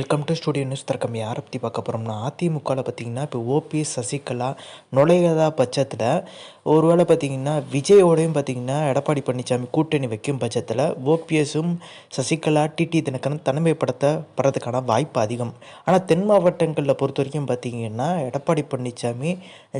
Welcome to studio news தர்க்கம் யாரை பற்றி பார்க்க போகிறோம்னா அதிமுகவில் பார்த்தீங்கன்னா இப்போ ஓபிஎஸ் சசிகலா நுழையாத பட்சத்தில் ஒருவேளை பார்த்தீங்கன்னா விஜயோடையும் பார்த்தீங்கன்னா எடப்பாடி பழனிசாமி கூட்டணி வைக்கும் பட்சத்தில் ஓபிஎஸும் சசிகலா டிடி தினகரன் தனிமைப்படுத்தப்படுறதுக்கான வாய்ப்பு அதிகம். ஆனால் தென் மாவட்டங்களில் பொறுத்த வரைக்கும் பார்த்தீங்கன்னா எடப்பாடி பழனிசாமி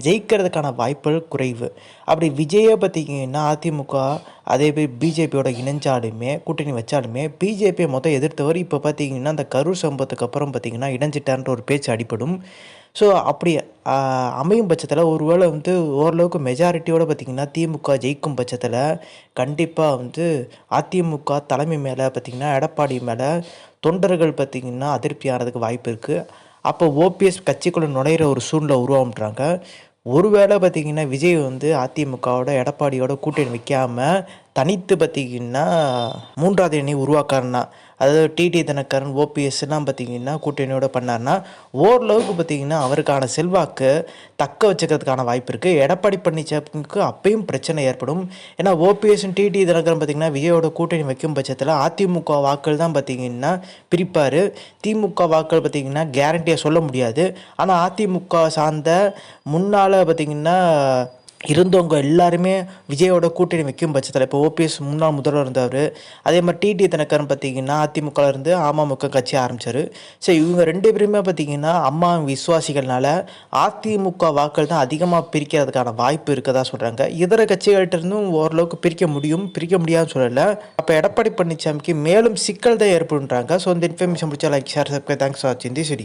ஜெயிக்கிறதுக்கான வாய்ப்புகள் குறைவு. அப்படி விஜயை பார்த்தீங்கன்னா அதிமுக அதே போய் பிஜேபியோட இணைஞ்சாலுமே கூட்டணி வச்சாலுமே பிஜேபியை மொத்தம் எதிர்த்தவர் இப்போ பார்த்தீங்கன்னா அந்த கரூர் சம்பவத்துக்கு அப்புறம் பார்த்தீங்கன்னா இணைஞ்சிட்டான்ற ஒரு பேச்சு அடிப்படும் ஸோ அப்படி அமையும் பட்சத்தில் ஒருவேளை வந்து ஓரளவுக்கு மெஜாரிட்டியோடு பார்த்திங்கன்னா திமுக ஜெயிக்கும் பட்சத்தில் கண்டிப்பாக வந்து அதிமுக தலைமை மேலே பார்த்திங்கன்னா எடப்பாடி மேலே தொண்டர்கள் பார்த்திங்கன்னா அதிருப்தி ஆகிறதுக்கு வாய்ப்பு இருக்குது அப்போ ஓபிஎஸ் கட்சிக்குள்ளே நுழையிற ஒரு சூழ்நிலை உருவாகுன்றாங்க ஒருவேளை பார்த்திங்கன்னா விஜய் வந்து அதிமுகவோட எடப்பாடியோட கூட்டணி வைக்காமல் தனித்து பார்த்தீங்கன்னா மூன்றாவது அணி உருவாக்காருன்னா அதாவது டிடி தினகரன் ஓபிஎஸ்லாம் பார்த்தீங்கன்னா கூட்டணியோட பண்ணார்னா ஓரளவுக்கு பார்த்தீங்கன்னா அவருக்கான செல்வாக்கு தக்க வச்சுக்கிறதுக்கான வாய்ப்பு இருக்குது எடப்பாடி பழனிசாமிக்கு அப்பயும் பிரச்சனை ஏற்படும். ஏன்னா ஓபிஎஸ் டிடி தினகரன் பார்த்தீங்கன்னா விஜயோட கூட்டணி வைக்கும் பட்சத்தில் அதிமுக வாக்கள் தான் பார்த்தீங்கன்னா பிரிப்பார். திமுக வாக்கள் பார்த்தீங்கன்னா கேரண்டியாக சொல்ல முடியாது. ஆனால் அதிமுக சார்ந்த முன்னால் பார்த்தீங்கன்னா இருந்தவங்க எல்லாருமே விஜயோட கூட்டணி வைக்கும் பட்சத்தில் இப்போ ஓபிஎஸ் முன்னாள் முதல்வர் இருந்தார். அதே மாதிரி டிடி தினகரன் பார்த்தீங்கன்னா அதிமுக இருந்து அமமுக கட்சி ஆரம்பிச்சார். ஸோ இவங்க ரெண்டு பேருமே பார்த்தீங்கன்னா அம்மா விசுவாசிகள்னால அதிமுக வாக்கள் தான் அதிகமாக பிரிக்கிறதுக்கான வாய்ப்பு இருக்கதா சொல்கிறாங்க இதர கட்சிகள்கிட்ட இருந்தும் ஓரளவுக்கு பிரிக்க முடியும் பிரிக்க முடியாதுன்னு சொல்லலை. அப்போ எடப்பாடி பழனிசாமிக்கு மேலும் சிக்கல் தான் ஏற்படுன்றாங்க ஸோ இந்த இன்ஃபர்மேஷன் பிடிச்சா like share subscribe thanks for வாட்சிங் தி